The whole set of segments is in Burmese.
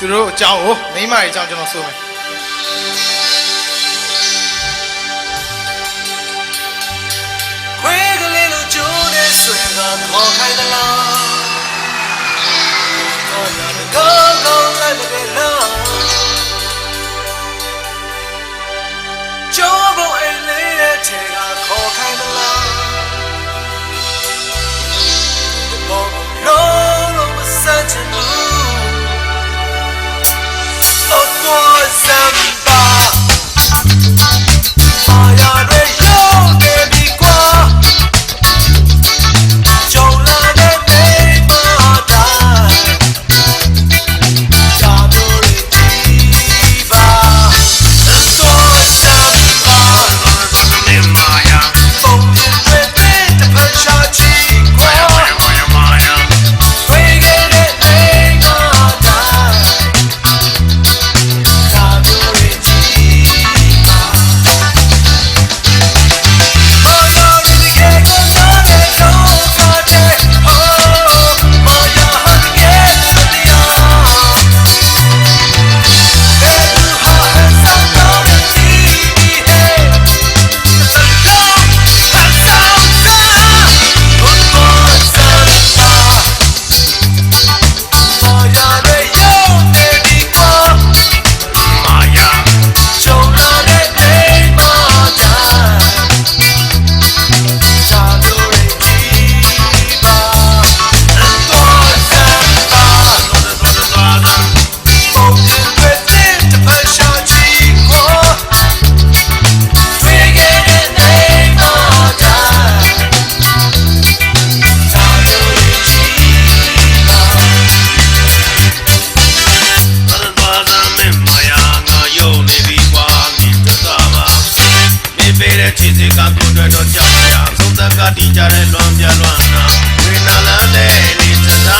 သူတို့အကြောင်းကိုမိမတွေအကြောင်းကျွန်တော်ဆိုမယ်ခွေးကလေးလိုကျိုးနေဆွဲကခေါ်ခိုင်းသလား တော့ကြောက်ရသုံးသက်ကတီးကြတဲ့လွန်ပြလွန်နာဝိနာလန်လေးလေးသံနာ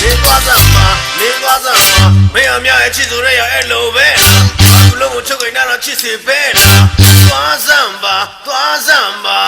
လေးသွားသမှာလေးသွားသမှာမင်းအမြအချစ်ဆိုတဲ့ရအဲ့လိုပဲလားသူလုံးကိုချုပ်ကိန်းတော့ချစ်စီပဲလားသွားစမ်းပါသွားစမ်းပါ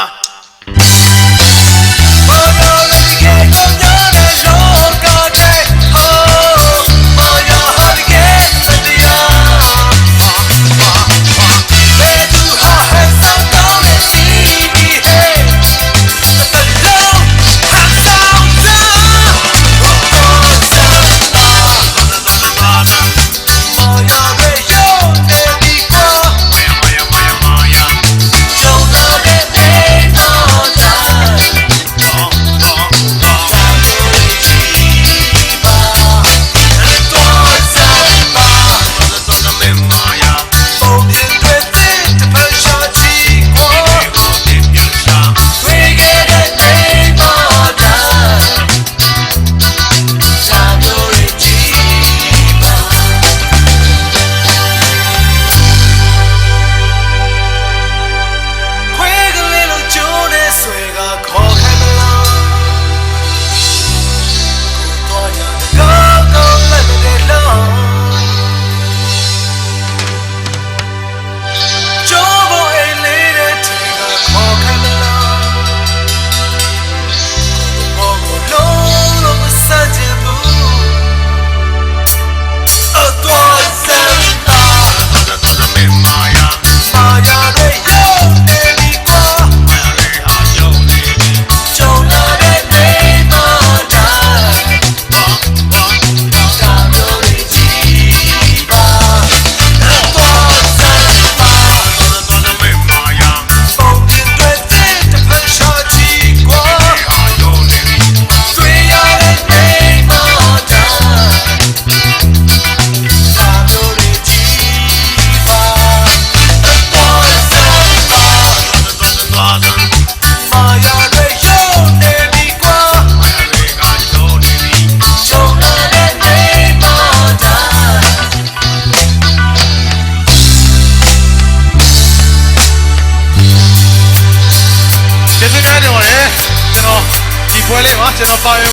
to the fire